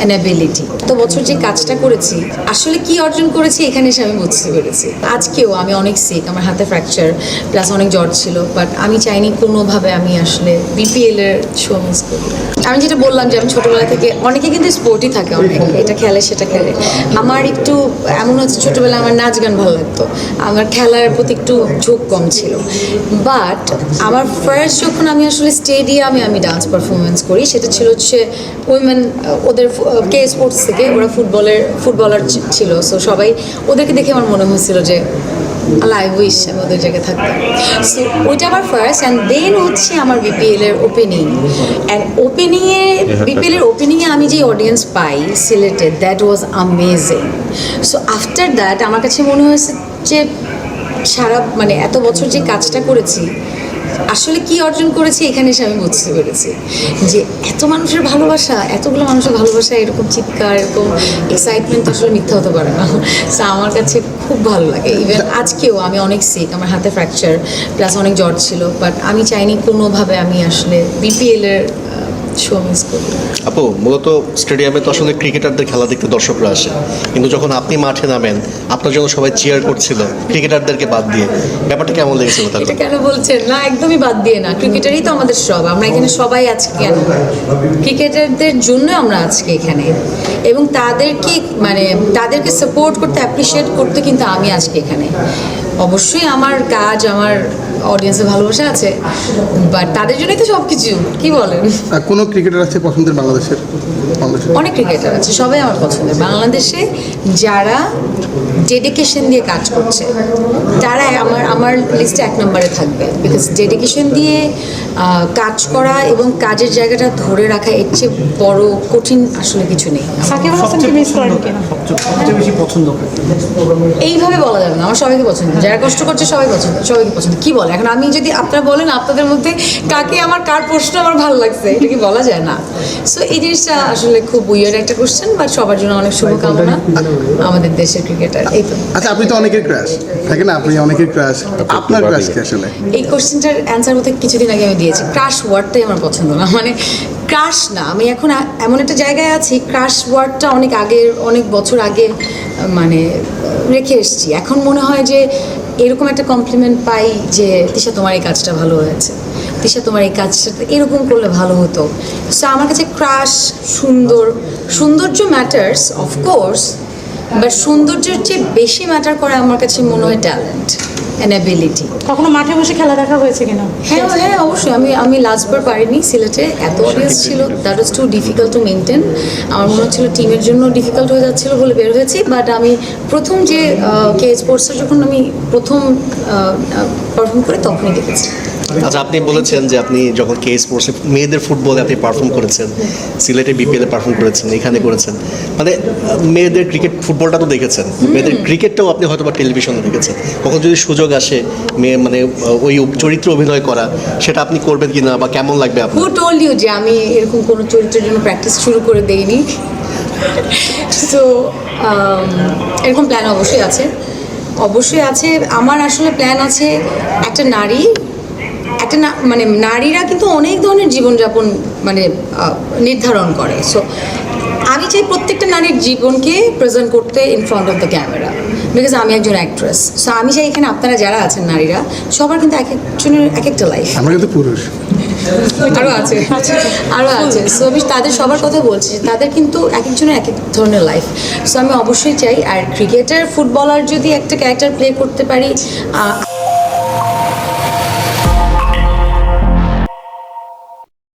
An ability তো বছর যে কাজটা করেছি, আসলে কি অর্জন করেছি এখানে এসে আমি বুঝতে পেরেছি। আজকেও আমি অনেক সিক আমার হাতে ফ্র্যাকচার প্লাস অনেক জ্বর ছিল বাট আমি চাইনি কোনোভাবে আমি আসলে বিপিএল এর শো মিস করি। আমি যেটা বললাম যে আমি ছোটবেলা থেকে, অনেকে কিন্তু স্পোর্টই থাকে অনেক, এটা খেলে, সেটা খেলে। আমার একটু এমন হচ্ছে ছোটবেলায় আমার নাচ গান ভালো লাগতো। আমার খেলার প্রতি একটু ঝোঁক কম ছিল। বাট আমার ফার্স্ট যখন আমি আসলে স্টেডিয়ামে আমি ডান্স পারফরমেন্স করি, সেটা ছিল হচ্ছে উইমেন ওদের কে স্পোর্টস থেকে? ওরা ফুটবলের ফুটবলার ছিল। সো সবাই ওদেরকে দেখে আমার মনে হয়েছিল যে আই উইশ আমি ওদের জায়গায় থাকতাম। সো ওইটা আমার ফার্স্ট অ্যান্ড দেন হচ্ছে আমার বিপিএল এর ওপেনিং অ্যান্ড ওপেনিংয়ে বিপিএল এর ওপেনিংয়ে আমি যে অডিয়েন্স পাই সিলেটে that was amazing so after that আমার কাছে মনে হয়েছে যে, সারা মানে এত বছর যে কাজটা করেছি আসলে কি অর্জন করেছি এখানে এসে আমি বুঝতে পেরেছি যে এত মানুষের ভালোবাসা, এতগুলো মানুষের ভালোবাসা, এরকম চিৎকার, এরকম এক্সাইটমেন্ট আসলে মিথ্যা হতে পারে না। সো আমার কাছে খুব ভালো লাগে। ইভেন আজকেও আমি অনেক সিক আমার হাতে ফ্র্যাকচার প্লাস অনেক জ্বর ছিল বাট আমি চাইনি কোনোভাবে আমি আসলে বিপিএল এর শো মিস করি আপু মূলত স্টেডিয়ামে তো আসলে ক্রিকেটারদের খেলা দেখতে দর্শকরা আসে। কিন্তু যখন আপনি মাঠে নামেন আপনার জন্য সবাই চিয়ার করছিল ক্রিকেটারদেরকে বাদ দিয়ে। ব্যাপারটা কেমন লেগেছিল এটা কেন বলছেন? না একদমই বাদ দিয়ে না। ক্রিকেটারই তো আমাদের সব। আমরা এখানে সবাই আজকে কেন? ক্রিকেটারদের জন্য আমরা আজকে এখানে। এবং তাদেরকে মানে তাদেরকে সাপোর্ট করতে অ্যাপ্রিসিয়েট করতে কিন্তু আমি আজকে এখানে। অবশ্যই আমার কাজ আমার অডিয়েন্সের ভালোবাসা আছে বাট তাদের জন্যই তো সব কিছু কি বলেন? আর কোনো ক্রিকেটার আছে পছন্দের বাংলাদেশের? বাংলাদেশের? অনেক ক্রিকেটার আছে সবাই আমার পছন্দের। বাংলাদেশে যারা ডেডিকেশন দিয়ে কাজ করছে তারা আমার আমার লিস্টে এক নম্বরে থাকবে। বিকজ ডেডিকেশন দিয়ে কাজ করা এবং কাজের জায়গাটা ধরে রাখা এর চেয়ে বড় কঠিন আসলে কিছু নেই। সাকিব হাসানকে মিস করেন সবচেয়ে বেশি পছন্দ এইভাবে বলা যাবে না আমার সবাইকে পছন্দ। যারা কষ্ট করছে সবাই পছন্দ সবাইকে পছন্দ। কি বলে এখন আমি যদি আপনারা বলেন আপনাদের মধ্যে কাকে আমার কার প্রশ্ন আমার ভালো লাগছে এটা কি বলা যায় না? সো এই জিনিসটা আসলে খুব উইয়ার একটা কোশ্চেন বাট সবার জন্য অনেক শুভকামনা আমাদের দেশের ক্রিকেটার এই তো। আচ্ছা আপনি তো অনেকের ক্রাশ থাকেন না? আপনি অনেকের ক্রাশ আপনার ক্রাশ কি আসলে? এই কোশ্চেনটার অ্যান্সার মধ্যে কিছুদিন আগে আমি দিয়েছি। ক্রাশ ওয়ার্ডটাই আমার পছন্দ না মানে ক্রাশ না। আমি এখন এমন একটা জায়গায় আছি ক্রাশ ওয়ার্ডটা অনেক আগের, অনেক বছর আগে মানে রেখে এসেছি। এখন মনে হয় যে এরকম একটা কমপ্লিমেন্ট পাই যে, তিশা তোমার এই কাজটা ভালো হয়েছে। তিশা তোমার এই কাজটা এরকম করলে ভালো হতো। সো আমার কাছে ক্রাশ সুন্দর, সৌন্দর্য ম্যাটার্স অফকোর্স বাট সৌন্দর্যের চেয়ে বেশি ম্যাটার করে আমার কাছে মনে হয় ট্যালেন্ট অ্যাবিলিটি কখনো মাঠে বসে খেলা দেখা হয়েছে কিনা? হ্যাঁ হ্যাঁ অবশ্যই। আমি আমি লাস্টবার পারিনি সিলেটে। এত অডিয়েন্স ছিল that was too difficult to maintain আমার মনে হচ্ছিল টিমের জন্য ডিফিকাল্ট হয়ে যাচ্ছিল বলে বের হয়েছি বাট আমি প্রথম যে কে স্পোর্টসে যখন আমি প্রথম পারফর্ম করে তখনই দেখেছি। আচ্ছা আপনি বলেছেন যে আপনি যখন কে স্পোর্টসে মেয়েদের ফুটবলে আপনি পারফর্ম করেছেন সিলেটে বিপিএলে পারফর্ম করেছেন এখানে করেছেন মানে মেয়েদের ক্রিকেট ফুটবলটা তো দেখেছেন মেয়েদের ক্রিকেটটাও আপনি হয়তো বা টেলিভিশনে দেখেছেন কখন যদি সুযোগ আসে মেয়ে মানে ওই চরিত্র অভিনয় করা সেটা আপনি করবেন কিনা বা কেমন লাগবে হু আপনার টোল্ড ইউ যে আমি এরকম কোনো চরিত্রের জন্য প্র্যাকটিস শুরু করে দেইনি? তো এরকম প্ল্যান অবশ্যই আছে। অবশ্যই আছে আমার আসলে প্ল্যান আছে একটা নারী একটা না মানে নারীরা কিন্তু অনেক ধরনের জীবনযাপন মানে নির্ধারণ করে। সো আমি চাই প্রত্যেকটা নারীর জীবনকে প্রেজেন্ট করতে in front of the camera because আমি একজন অ্যাক্ট্রেস সো আমি চাই এখানে আপনারা যারা আছেন নারীরা সবার কিন্তু এক একজনের এক একটা লাইফ আমরা কিন্তু পুরুষ। আরও আছে। আরও আছে। সো আমি তাদের সবার কথা বলছি যে তাদের কিন্তু এক একজনের এক এক ধরনের লাইফ সো আমি অবশ্যই চাই আর ক্রিকেটার ফুটবলার যদি একটা ক্যারেক্টার প্লে করতে পারি